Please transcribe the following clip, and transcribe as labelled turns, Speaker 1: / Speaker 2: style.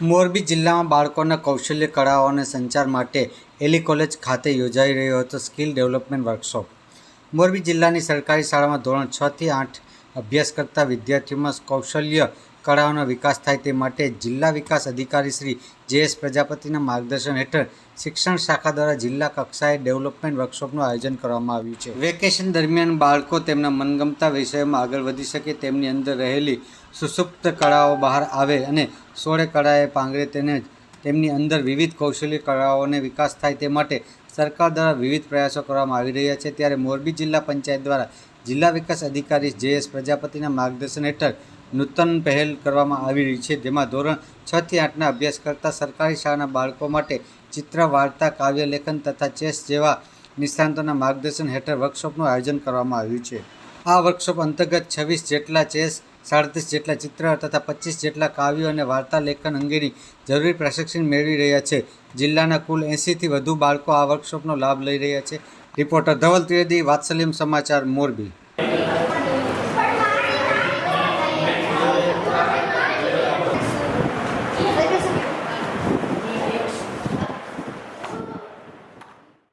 Speaker 1: મોરબી જિલ્લામાં બાળકોના કૌશલ્ય, કળાઓ અને સંચાર માટે એલી કોલેજ ખાતે યોજાઈ રહ્યો હતો સ્કિલ ડેવલપમેન્ટ વર્કશોપ. મોરબી જિલ્લાની સરકારી શાળામાં ધોરણ છથી આઠ અભ્યાસ કરતા વિદ્યાર્થીઓમાં કૌશલ્ય કળાઓનો વિકાસ થાય તે માટે જિલ્લા વિકાસ અધિકારી શ્રી જે એસ પ્રજાપતિના માર્ગદર્શન હેઠળ શિક્ષણ શાખા દ્વારા જિલ્લા કક્ષાએ ડેવલપમેન્ટ વર્કશોપનું આયોજન કરવામાં આવ્યું છે. વેકેશન દરમિયાન બાળકો તેમના મનગમતા વિષયોમાં આગળ વધી શકે તેમની અંદર રહેલી સુસુપ્ત કળાઓ બહાર આવે અને સોળે કળાએ પાંગરે તેને તેમની અંદર વિવિધ કૌશલ્ય કળાઓને વિકાસ થાય તે માટે સરકાર દ્વારા વિવિધ પ્રયાસો કરવામાં આવી રહ્યા છે. ત્યારે મોરબી જિલ્લા પંચાયત દ્વારા જિલ્લા વિકાસ અધિકારી જે એસ પ્રજાપતિના માર્ગદર્શન હેઠળ નૂતન પહેલ કરવામાં આવી રહી છે. જેમાં ધોરણ છ થી આઠના અભ્યાસ કરતા સરકારી શાળાના બાળકો માટે ચિત્ર, વાર્તા, કાવ્યલેખન તથા ચેસ જેવા નિષ્ણાંતોના માર્ગદર્શન હેઠળ વર્કશોપનું આયોજન કરવામાં આવ્યું છે. આ વર્કશોપ અંતર્ગત છવ્વીસ જેટલા ચેસ, સાડત્રીસ જેટલા ચિત્ર તથા પચીસ જેટલા કાવ્યો અને વાર્તા લેખન અંગેની જરૂરી પ્રશિક્ષણ મેળવી રહ્યા છે. જિલ્લાના કુલ એંસીથી વધુ બાળકો આ વર્કશોપનો લાભ લઈ રહ્યા છે. રિપોર્ટર ધવલ ત્રિવેદી, વાત્સલ્યમ સમાચાર, મોરબી.